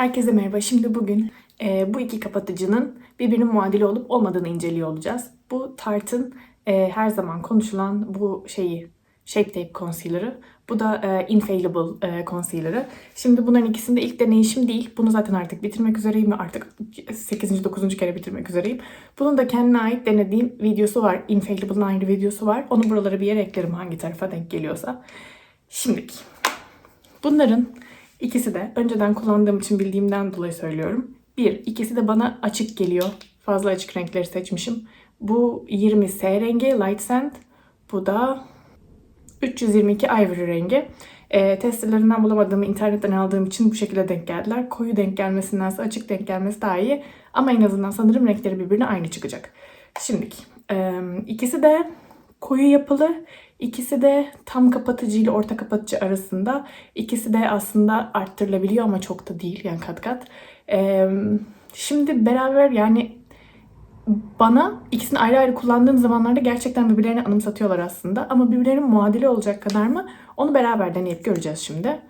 Herkese merhaba. Şimdi bugün e, bu iki kapatıcının birbirinin muadili olup olmadığını inceliyor olacağız. Bu Tarte'ın e, her zaman konuşulan bu şeyi Shape Tape Concealer'ı. Bu da e, Infallible e, Concealer'ı. Şimdi bunların ikisinde ilk deneyişim değil. Bunu zaten artık bitirmek üzereyim artık 8. 9. kere bitirmek üzereyim. Bunun da kendine ait denediğim videosu var. Infallible'ın ayrı videosu var. Onu buralara bir yere eklerim hangi tarafa denk geliyorsa. Şimdilik. Bunların ikisi de önceden kullandığım için bildiğimden dolayı söylüyorum. Bir, ikisi de bana açık geliyor. Fazla açık renkleri seçmişim. Bu 20 S rengi Light Sand. Bu da 322 Ivory rengi. E, testlerinden bulamadığımı internetten aldığım için bu şekilde denk geldiler. Koyu denk gelmesindense açık denk gelmesi daha iyi. Ama en azından sanırım renkleri birbirine aynı çıkacak. Şimdilik. E, ikisi de koyu yapılı. İkisi de tam kapatıcı ile orta kapatıcı arasında. İkisi de aslında arttırılabiliyor ama çok da değil yani kat kat. E, şimdi beraber yani bana ikisini ayrı ayrı kullandığım zamanlarda gerçekten birbirlerini anımsatıyorlar aslında. Ama birbirlerinin muadili olacak kadar mı? Onu beraber deneyip göreceğiz şimdi.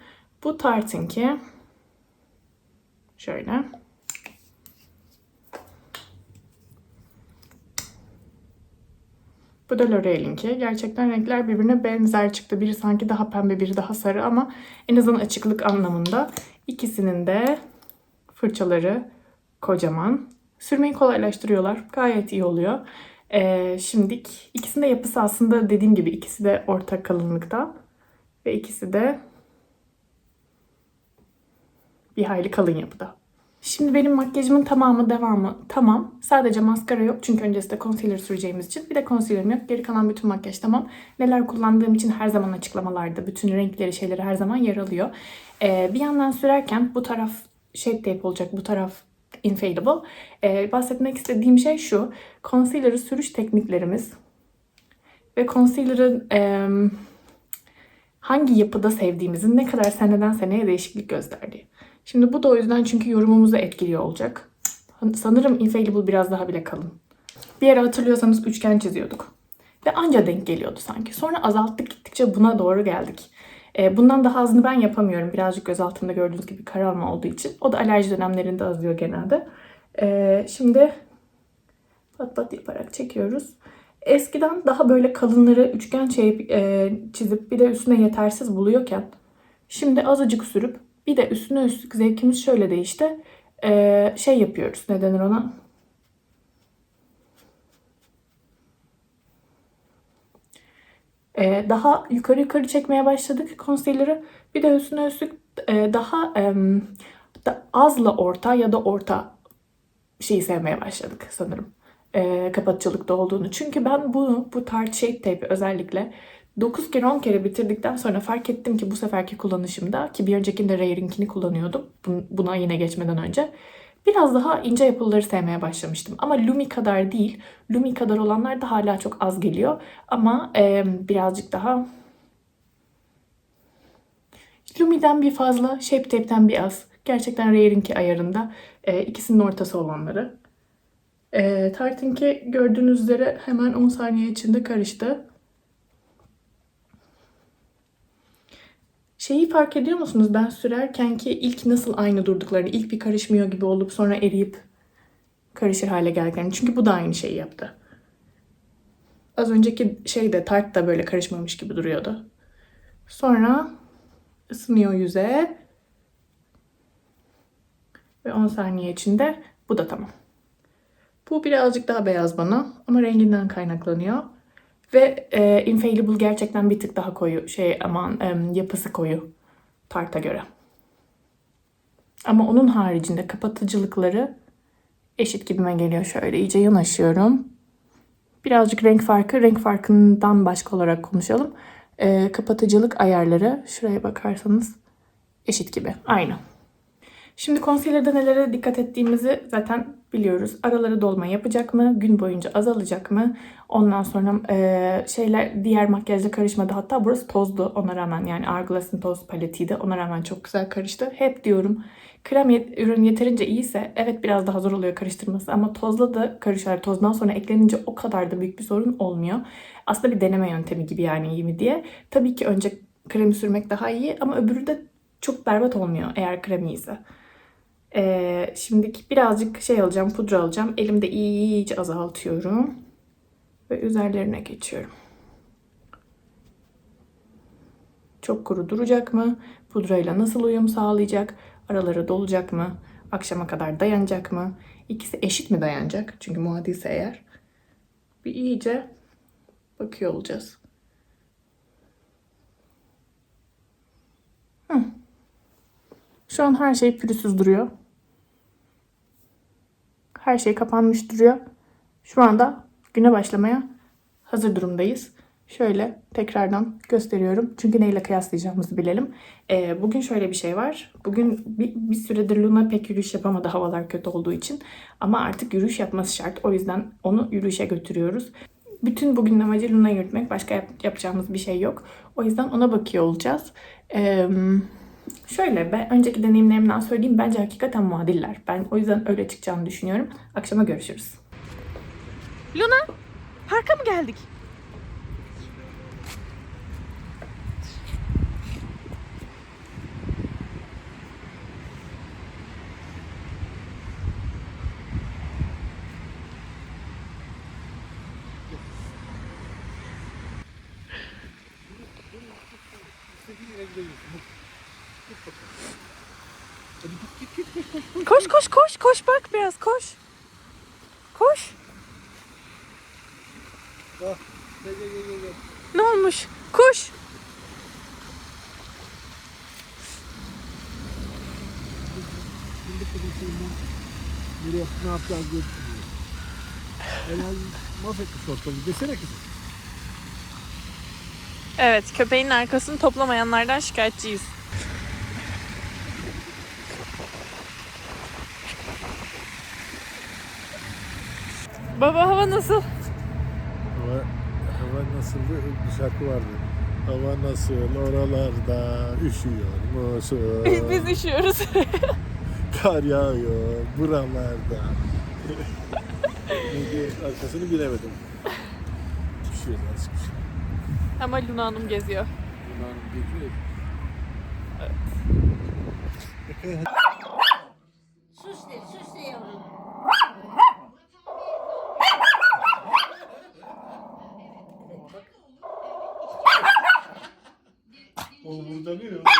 Bu Tarte'ınki. Şöyle. Bu da L'Oreal'inki. Gerçekten renkler birbirine benzer çıktı. Biri sanki daha pembe, biri daha sarı ama en azından açıklık anlamında ikisinin de fırçaları kocaman. Sürmeyi kolaylaştırıyorlar. Gayet iyi oluyor. Ee, şimdilik ikisinin de yapısı aslında dediğim gibi ikisi de orta kalınlıkta. Ve ikisi de bir hayli kalın yapıda. Şimdi benim makyajımın tamamı devamı tamam. Sadece maskara yok çünkü öncesinde concealer süreceğimiz için. Bir de concealer'ım yok. Geri kalan bütün makyaj tamam. Neler kullandığım için her zaman açıklamalarda bütün renkleri şeyleri her zaman yer alıyor. Ee, bir yandan sürerken bu taraf shape tape olacak. Bu taraf Infallible. Ee, bahsetmek istediğim şey şu. Concealer'ı sürüş tekniklerimiz ve concealer'ın e, hangi yapıda sevdiğimizin ne kadar seneden seneye değişiklik gösterdiği. Şimdi bu da o yüzden çünkü yorumumuzu etkiliyor olacak. Sanırım Infallible biraz daha bile kalın. Bir yere hatırlıyorsanız üçgen çiziyorduk. Ve anca denk geliyordu sanki. Sonra azalttık gittikçe buna doğru geldik. E, bundan daha azını ben yapamıyorum. Birazcık göz altında gördüğünüz gibi kararma olduğu için. O da alerji dönemlerinde azıyor genelde. E, şimdi pat pat yaparak çekiyoruz. Eskiden daha böyle kalınları üçgen çeyip, e, çizip bir de üstüne yetersiz buluyorken şimdi azıcık sürüp bir de üstüne üstlük zevkimiz şöyle değişti. E, şey yapıyoruz. Ne denir ona? E, daha yukarı yukarı çekmeye başladık concealer'ı. Bir de üstüne üstlük e, daha e, da azla orta ya da orta şeyi sevmeye başladık sanırım. E, kapatıcılıkta olduğunu. Çünkü ben bunu bu Tarte Shape Tape'i özellikle 9 kere 10 kere bitirdikten sonra fark ettim ki bu seferki kullanışımda ki bir öncekinde Rare'inkini kullanıyordum. Buna yine geçmeden önce. Biraz daha ince yapıları sevmeye başlamıştım. Ama Lumi kadar değil. Lumi kadar olanlar da hala çok az geliyor. Ama e, birazcık daha Lumi'den bir fazla, Shape Tape'den bir az. Gerçekten Rare'inki ayarında. E, ikisinin ortası olanları. E, Tarte'inki gördüğünüz üzere hemen 10 saniye içinde karıştı. Şeyi fark ediyor musunuz? Ben sürerken ki ilk nasıl aynı durduklarını, ilk bir karışmıyor gibi olup sonra eriyip karışır hale geldiklerini. Çünkü bu da aynı şeyi yaptı. Az önceki şey de tart da böyle karışmamış gibi duruyordu. Sonra ısınıyor yüze. Ve 10 saniye içinde bu da tamam. Bu birazcık daha beyaz bana ama renginden kaynaklanıyor. Ve e, Infallible gerçekten bir tık daha koyu. Şey aman e, yapısı koyu. Tart'a göre. Ama onun haricinde kapatıcılıkları eşit gibime geliyor. Şöyle iyice yanaşıyorum. Birazcık renk farkı. Renk farkından başka olarak konuşalım. E, kapatıcılık ayarları şuraya bakarsanız eşit gibi. Aynı. Şimdi concealer'da nelere dikkat ettiğimizi zaten biliyoruz. Araları dolma yapacak mı? Gün boyunca azalacak mı? Ondan sonra e, şeyler diğer makyajla karışmadı. Hatta burası tozdu ona rağmen. Yani Hourglass'ın toz paletiydi. Ona rağmen çok güzel karıştı. Hep diyorum krem yet ürün yeterince iyiyse evet biraz daha zor oluyor karıştırması ama tozla da karışar. Tozdan sonra eklenince o kadar da büyük bir sorun olmuyor. Aslında bir deneme yöntemi gibi yani iyi mi diye. Tabii ki önce kremi sürmek daha iyi ama öbürü de çok berbat olmuyor eğer krem iyiyse. Ee, şimdi birazcık şey alacağım, pudra alacağım. Elimde iyice azaltıyorum. Ve üzerlerine geçiyorum. Çok kuru duracak mı? Pudrayla nasıl uyum sağlayacak? Araları dolacak mı? Akşama kadar dayanacak mı? İkisi eşit mi dayanacak? Çünkü muadilse eğer. Bir iyice bakıyor olacağız. Hı. Şu an her şey pürüzsüz duruyor. Her şey kapanmış duruyor. Şu anda güne başlamaya hazır durumdayız. Şöyle tekrardan gösteriyorum. Çünkü neyle kıyaslayacağımızı bilelim. Ee, bugün şöyle bir şey var. Bugün bir, bir süredir Luna pek yürüyüş yapamadı havalar kötü olduğu için. Ama artık yürüyüş yapması şart. O yüzden onu yürüyüşe götürüyoruz. Bütün bugün amacı Luna'yı yürütmek. Başka yap- yapacağımız bir şey yok. O yüzden ona bakıyor olacağız. Ee, şöyle ben önceki deneyimlerimden söyleyeyim. Bence hakikaten muadiller. Ben o yüzden öyle çıkacağını düşünüyorum. Akşama görüşürüz. Luna, parka mı geldik? Koş koş koş koş bak biraz koş. Koş. Ne olmuş? Koş. Nereye ne yapacağız diye düşünüyor. Helal mahvetmiş ortalığı desene kızım. Evet köpeğin arkasını toplamayanlardan şikayetçiyiz. Baba hava nasıl? Hava, hava nasıldı? Bir şarkı vardı. Hava nasıl oralarda üşüyor musun? Biz üşüyoruz. Kar yağıyor buralarda. Neydi? Arkasını bilemedim. Üşüyor azıcık. Ama Luna Hanım geziyor. Bunlar geziyor. Sus de, sus de yavrum. Ne?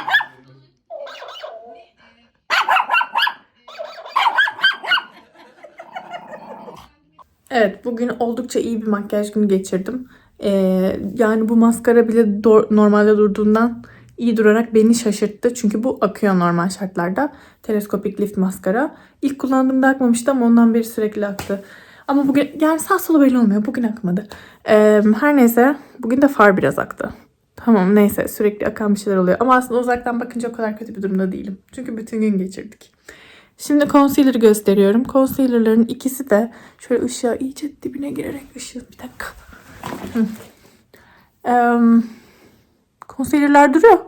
Evet bugün oldukça iyi bir makyaj günü geçirdim. Ee, yani bu maskara bile do- normalde durduğundan iyi durarak beni şaşırttı. Çünkü bu akıyor normal şartlarda. Teleskopik lift maskara. İlk kullandığımda akmamıştı ama ondan beri sürekli aktı. Ama bugün yani sağ solu belli olmuyor. Bugün akmadı. Ee, her neyse bugün de far biraz aktı. Tamam neyse sürekli akan bir şeyler oluyor. Ama aslında uzaktan bakınca o kadar kötü bir durumda değilim. Çünkü bütün gün geçirdik. Şimdi concealer gösteriyorum. Concealer'ların ikisi de şöyle ışığa iyice dibine girerek ışığı bir dakika. Em, concealer'lar duruyor.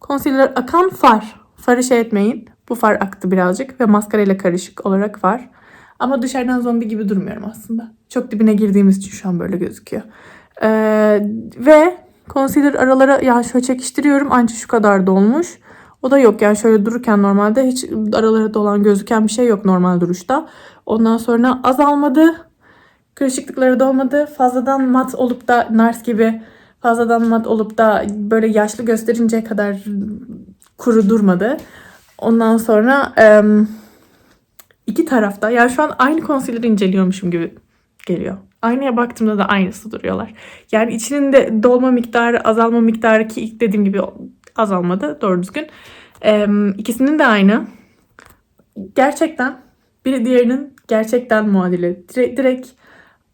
Concealer akan far. Farı şey etmeyin. Bu far aktı birazcık ve maskarayla karışık olarak var. Ama dışarıdan zombi gibi durmuyorum aslında. Çok dibine girdiğimiz için şu an böyle gözüküyor. Ee, ve concealer aralara yani şöyle çekiştiriyorum ancak şu kadar dolmuş. O da yok yani şöyle dururken normalde hiç aralara dolan gözüken bir şey yok normal duruşta. Ondan sonra azalmadı. Kırışıklıkları da olmadı. Fazladan mat olup da Nars gibi fazladan mat olup da böyle yaşlı gösterinceye kadar kuru durmadı. Ondan sonra iki tarafta yani şu an aynı concealer'ı inceliyormuşum gibi geliyor. Aynaya baktığımda da aynısı duruyorlar. Yani içinin de dolma miktarı, azalma miktarı ki ilk dediğim gibi azalmadı doğru düzgün. Ee, ikisinin de aynı. Gerçekten biri diğerinin gerçekten muadili. Direkt, direkt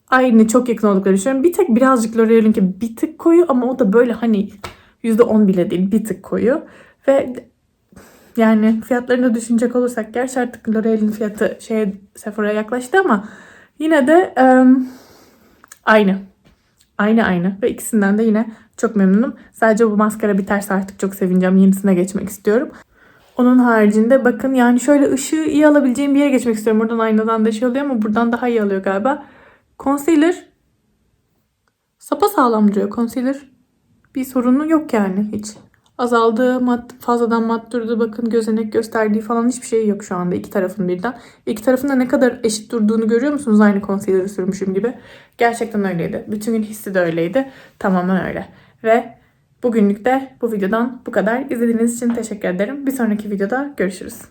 aynı çok yakın olduklarını düşünüyorum. Bir tek birazcık L'Oreal'inki bir tık koyu ama o da böyle hani %10 bile değil bir tık koyu. Ve yani fiyatlarını düşünecek olursak gerçi artık L'Oreal'in fiyatı şeye Sephora'ya yaklaştı ama yine de em, aynı. Aynı aynı ve ikisinden de yine çok memnunum. Sadece bu maskara biterse artık çok sevineceğim. Yenisine geçmek istiyorum. Onun haricinde bakın yani şöyle ışığı iyi alabileceğim bir yere geçmek istiyorum. Buradan aynadan da şey oluyor ama buradan daha iyi alıyor galiba. Concealer sapa sağlam duruyor. Concealer bir sorunu yok yani hiç. Azaldığı, mat, fazladan mat durduğu, bakın gözenek gösterdiği falan hiçbir şey yok şu anda iki tarafın birden. İki tarafın da ne kadar eşit durduğunu görüyor musunuz? Aynı concealer'ı sürmüşüm gibi. Gerçekten öyleydi. Bütün gün hissi de öyleydi. Tamamen öyle. Ve bugünlük de bu videodan bu kadar. İzlediğiniz için teşekkür ederim. Bir sonraki videoda görüşürüz.